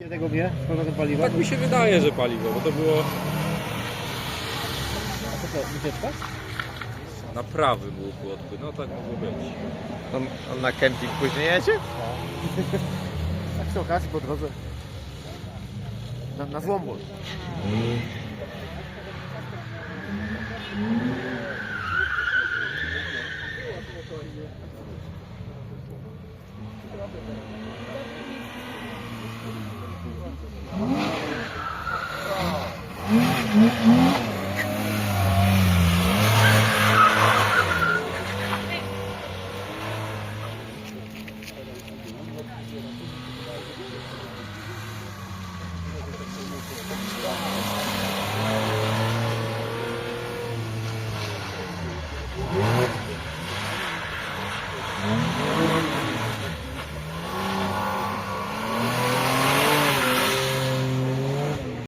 Ile tego wie? Z pełnego paliwa? Tak mi się wydaje, że paliwo, bo to było A co to, wycieczka? na prawym łuku odpływ. No tak mogło być. On, on na kemping później jedzie? Tak przy okazji po drodze. Na, na złombol. Mm-hmm.